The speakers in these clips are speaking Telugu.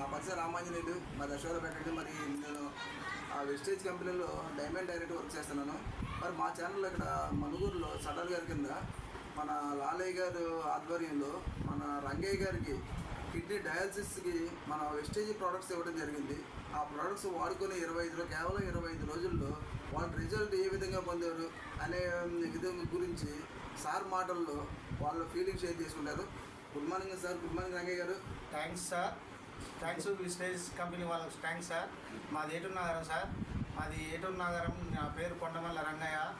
మా పరిచయం రామాంజనేయుడు మా పెట్టండి. మరి నేను ఆ వెస్టేజ్ కంపెనీలో డైమండ్ డైరెక్ట్ వర్క్ చేస్తున్నాను. మరి మా ఛానల్ ఇక్కడ మనుగూరులో సడల్ గారి కింద మన లాలయ్య గారు ఆధ్వర్యంలో మన రంగయ్య గారికి కిడ్నీ డయాలసిస్కి మన వెస్టేజ్ ప్రోడక్ట్స్ ఇవ్వడం జరిగింది. ఆ ప్రోడక్ట్స్ వాడుకుని ఇరవై ఐదులో కేవలం ఇరవై ఐదు రోజుల్లో వాళ్ళ రిజల్ట్ ఏ విధంగా పొందారు అనే విధంగా గురించి సార్ మాటల్లో వాళ్ళ ఫీలింగ్ షేర్ చేసుకుంటారు. Good morning sir good morning Rangaiah గారు. Thanks sir thanks Vestige company వాళ్ళకి థ్యాంక్స్ సార్. మాది ఏటూరు నగరం సార్. మాది ఏటూరు నగరం నా పేరు కొండమల్ల రంగయ్య.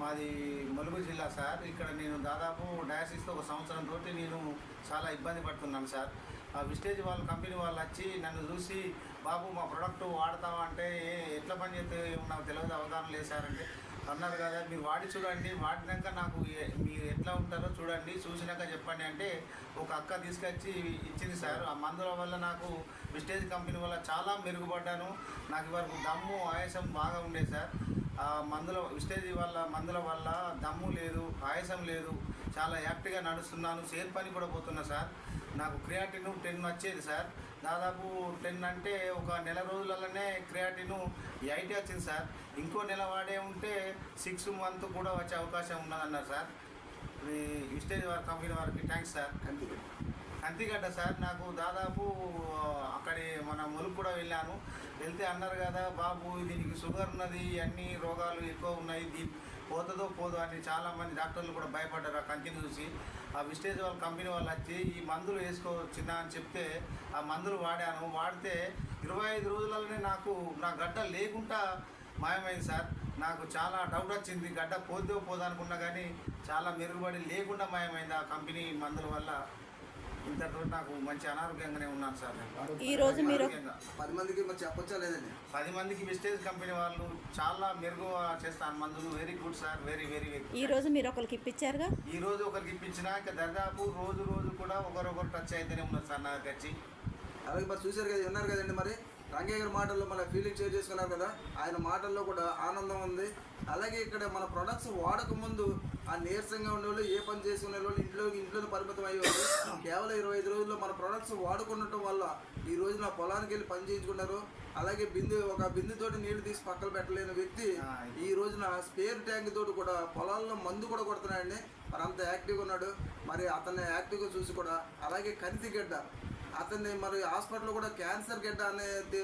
మాది ములుగు జిల్లా సార్. ఇక్కడ నేను దాదాపు డయాసిస్తో ఒక సంవత్సరం తోటి నేను చాలా ఇబ్బంది పడుతున్నాను సార్. ఆ విస్టేజ్ వాళ్ళ కంపెనీ వాళ్ళు వచ్చి నన్ను చూసి బాబు మా ప్రోడక్ట్ వాడతావా అంటే "ఏ- ఎట్లా పని చేస్తే నాకు తెలియదు అవగాహన లేదు సార్ అంటే అన్నారు కదా మీరు వాడి చూడండి వాడినాక నాకు మీరు ఎట్లా ఉంటారో చూడండి చూసినాక చెప్పండి అంటే ఒక అక్క తీసుకొచ్చి ఇచ్చింది సార్. ఆ మందుల వల్ల నాకు విస్టేజ్ కంపెనీ వల్ల చాలా మెరుగుపడ్డాను. నాకు వరకు దమ్ము ఆయాసం బాగా ఉండేది సార్. ఆ మందుల విస్టేజ్ వల్ల మందుల వల్ల దమ్ము లేదు ఆయాసం లేదు. చాలా యాక్టివ్గా నడుస్తున్నాను సేర్ పని కూడా పోతున్నా సార్. నాకు క్రియాటిన్ టెన్ వచ్చేది సార్. దాదాపు టెన్ అంటే ఒక నెల రోజులలోనే క్రియాటిన్ ఎయిట్ వచ్చింది సార్. ఇంకో నెల వాడే ఉంటే సిక్స్ మంత్ కూడా వచ్చే అవకాశం ఉన్నదన్నారు సార్. మీ విస్టేజ్ వారి కంపెనీ వారికి thanks sir. Kanthigadda Anthigadda sir నాకు దాదాపు అక్కడి మన ములుగు కూడా వెళ్ళాను. వెళ్తే అన్నారు కదా బాబు దీనికి షుగర్ ఉన్నది అన్ని రోగాలు ఎక్కువ ఉన్నాయి దీ పోతుందో పోదో అని చాలామంది డాక్టర్లు కూడా భయపడ్డారు ఆ కంకిని చూసి. ఆ విస్టేజ్ వాళ్ళ కంపెనీ వాళ్ళు వచ్చి ఈ మందులు వేసుకోవచ్చిన అని చెప్తే ఆ మందులు వాడాను. వాడితే ఇరవై ఐదు రోజులలోనే నాకు నా గడ్డ లేకుండా మాయమైంది సార్. నాకు చాలా డౌట్ వచ్చింది. గడ్డ పోద్దో పోదా అనుకున్నా కానీ చాలా మెరుగుపడి లేకుండా మాయమైంది ఆ కంపెనీ మందుల వల్ల. ఇంతతో నాకు మంచి అనారోగ్యంగానే ఉన్నాను సార్. ఈ రోజు మీరు. పది మందికి మరి చెప్పొచ్చా లేదండి? పది మందికి విస్టేజ్ కంపెనీ వాళ్ళు చాలా మెరుగు చేస్తాను. మందులు very good sir very very very ఈ రోజు మీరు ఒకరికి ఇప్పించారుగా? ఈ రోజు ఒకరికి ఇప్పించిన ఇక దాదాపు రోజు రోజు కూడా ఒకరొకరు టచ్ అయితేనే ఉన్నారు సార్ నా దగ్గర వచ్చి అలాగే మరి చూశారు కదా విన్నారు కదండి మరి? రంగయ్య గారి మాటల్లో మన ఫీలింగ్ షేర్ చేసుకున్నారు కదా ఆయన మాటల్లో కూడా ఆనందం ఉంది. అలాగే ఇక్కడ మన ప్రొడక్ట్స్ వాడక ముందు ఆ నీరసంగా ఉండేవాళ్ళు ఏ పని చేసుకునే వాళ్ళు ఇంట్లో ఇంట్లోనే పరిమితం అయ్యేవాళ్ళు కేవలం ఇరవై ఐదు రోజుల్లో మన ప్రొడక్ట్స్ వాడుకుండటం వల్ల ఈ రోజు నా పొలానికి వెళ్ళి పని చేయించుకున్నారు అలాగే బిందె ఒక బిందెతోటి నీళ్ళు తీసి పక్కన పెట్టలేని వ్యక్తి ఈ రోజున స్పేర్ ట్యాంక్ తోటి కూడా పొలాల్లో మందు కూడా కొడుతున్నాడండి. మరి అంత యాక్టివ్గా ఉన్నాడు. మరి అతన్ని యాక్టివ్గా చూసి కూడా అలాగే కనితి గడ్డ అతన్ని మరి హాస్పిటల్లో కూడా క్యాన్సర్ గడ్డ అనేది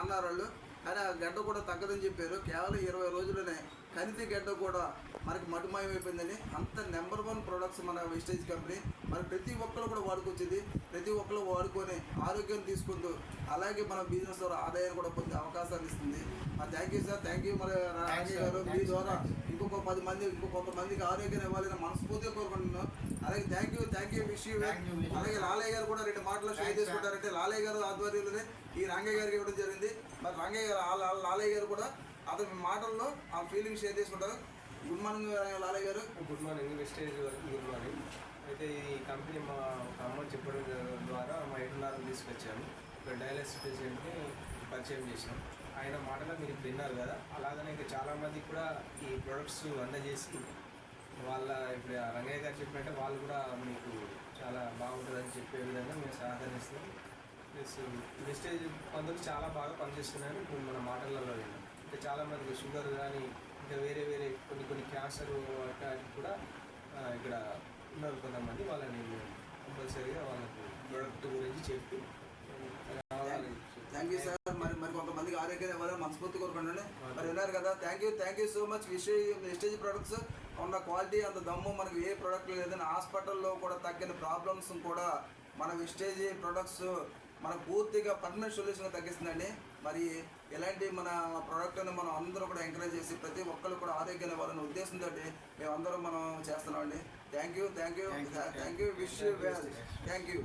అన్నారు వాళ్ళు. కానీ ఆ గడ్డ కూడా తగ్గదని చెప్పారు. కేవలం ఇరవై రోజుల్లోనే కనితి గడ్డ కూడా మనకి మటుమాయమైపోయిందని. అంత నెంబర్ వన్ ప్రొడక్ట్స్ మన వెస్టేజ్ కంపెనీ. మరి ప్రతి ఒక్కరు కూడా వాడుకొచ్చింది. ప్రతి ఒక్కరు వాడుకొని ఆరోగ్యం తీసుకుంటూ అలాగే మన బిజినెస్ ద్వారా ఆదాయాన్ని కూడా పొందే అవకాశాన్ని ఇస్తుంది. మరి thank you sir thank you మరి గారు. మీ. ద్వారా ఇంకొక పది మంది ఇంకో కొంతమందికి ఆరోగ్యం ఇవ్వాలని మనస్ఫూర్తిగా కోరుకుంటున్నాను అలాగే thank you thank you wish you. అలాగే లాలయ్య గారు కూడా రెండు మాటలు షేర్. చేసుకుంటారంటే లాలయ్య గారు ఆధ్వర్యంలోనే ఈ రంగయ్య గారికి ఇవ్వడం జరిగింది. మరి రంగయ్య గారు లాలయ్య గారు కూడా అతని మాటల్లో ఆ ఫీలింగ్ షేర్ చేసుకుంటారు. గుడ్ మార్నింగ్ లాలయ్య గారు. గుడ్ మార్నింగ్ వెస్టేజ్ వరకు గుడ్ మార్నింగ్ అయితే ఈ కంపెనీ మా ఒక అమ్మ చెప్పడం ద్వారా మా ఎటున్నారు తీసుకొచ్చాను ఇక్కడ డయాలసిస్ పేషెంట్ని పరిచయం చేసాం ఆయన మాటలో మీరు విన్నారు కదా. అలాగనే ఇంకా చాలామంది కూడా ఈ ప్రొడక్ట్స్ అందజేసి వాళ్ళ ఇప్పుడు రంగయ్య గారు చెప్పినట్టే వాళ్ళు కూడా మీకు చాలా బాగుంటుందని చెప్పే విధంగా మేము సహకరిస్తున్నాం. ప్లస్ వెస్టేజ్ మందులు చాలా బాగా పనిచేస్తున్నాయని ఇప్పుడు మన మాటలలో విన్నాం. ఇంకా చాలామందికి షుగర్ కానీ ఇంకా వేరే వేరే కొన్ని కొన్ని క్యాన్సర్ వాటికి కూడా ఇక్కడ ఉన్నారు కొంతమంది. వాళ్ళని కంపల్సరీగా వాళ్ళకు ప్రొడక్ట్ గురించి చెప్పి థ్యాంక్ యూ సార్. మరి మరి కొంతమందికి ఆరోగ్యం ఇవ్వాలని మనస్ఫూర్తి కోరుకుంటున్నాను. మరి విన్నారు కదా thank you thank you so much విషయ వెస్టేజ్ ప్రొడక్ట్స్ ఉన్న క్వాలిటీ అంత దమ్ము మనకి ఏ ప్రోడక్ట్ లేదని హాస్పిటల్లో కూడా తగ్గిన ప్రాబ్లమ్స్ కూడా మన వెస్టేజ్ ప్రొడక్ట్స్ మనకు పూర్తిగా పర్మనెంట్ సొల్యూషన్ తగ్గిస్తుందండి. మరి ఇలాంటి మన ప్రోడక్ట్ని మనం అందరూ కూడా ఎంకరేజ్ చేసి ప్రతి ఒక్కరు కూడా ఆరోగ్యం ఇవ్వాలనే ఉద్దేశంతో మేమందరం మనం చేస్తున్నామండి. Thank you thank you. Thank you wish you thank you